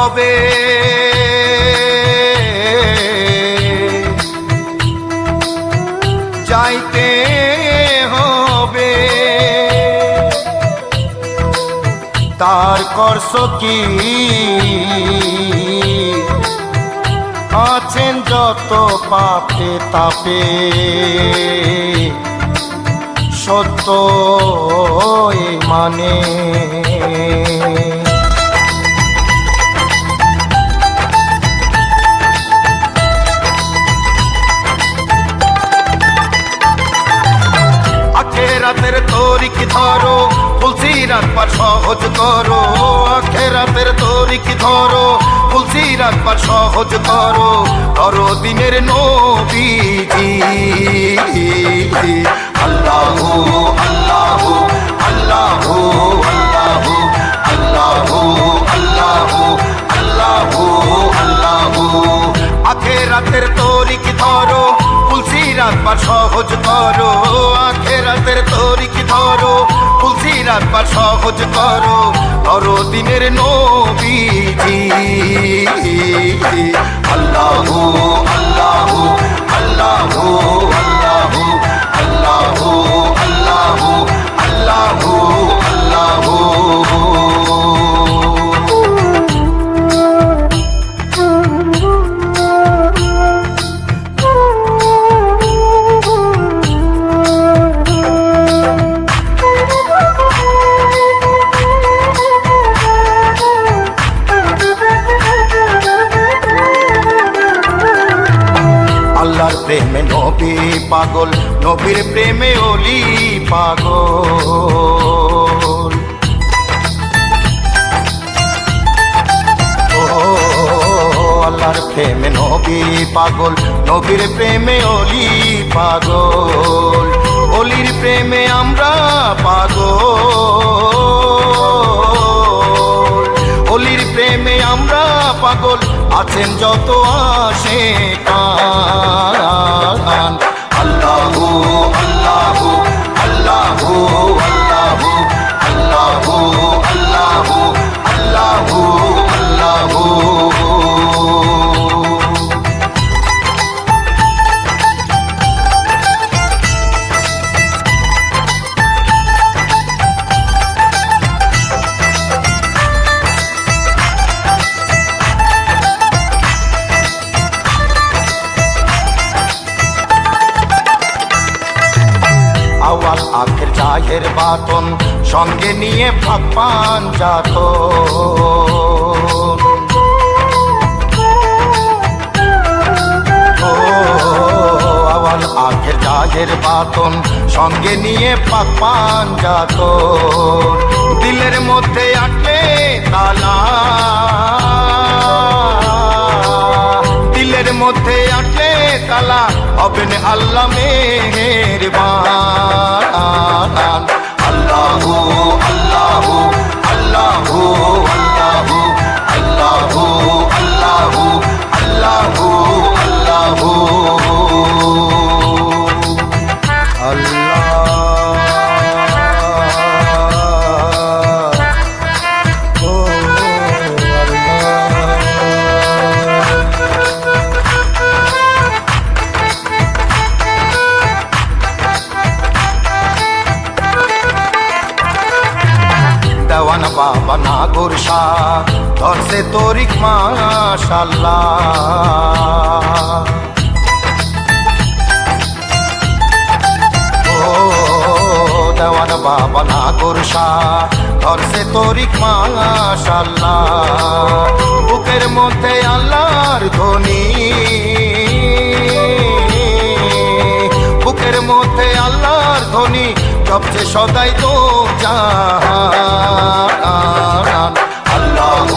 হবে। যাইতে হবে। তার করস কি? আছেন যত পাপে তাপে। সত্য মানে। আখেরাতের তরিক ধরো ফুলসিরাত পার সহজ করো। আখেরাতের তরিক ধরো ফুলসিরাত পার সহজ করো। করো দিনের নবীজি। আল্লাহ আল্লাহ আল্লাহ আল্লাহ আল্লাহ রাতের তরিক ধরো তুলসী রাত সহজ করো। ধরো তুলসী রাখবার সহজ করো ধরো দিনের নবীজি। প্রেমে নবী পাগল, নবীর প্রেমে অলি পাগল। আল্লাহর প্রেমে নবী পাগল, নবীর প্রেমে অলি পাগল। পাগল আছেন যত আসে আল্লাহ আল্লাহ আল্লাহ বাতন সঙ্গে নিয়ে ভাগ পান যাত আওয়াল আখের চাহের বাতন সঙ্গে নিয়ে পাক পান যাত দিলের মধ্যে আটলে তালা। দিলের মধ্যে আটলে তালা হবেন আল্লাহ মেহেরবান। দেওয়ান বাবা নাগর শাহ ধরছে তরিক মাশাল্লাহ। দেওয়ান বাবা নাগর শাহ ধরছে তরিক মাশাল্লাহ। বুকের মধ্যে আল্লাহর ধ্বনি। বুকের মধ্যে আল্লাহর ধ্বনি। জপছে সদাই তো যা আল্লাহ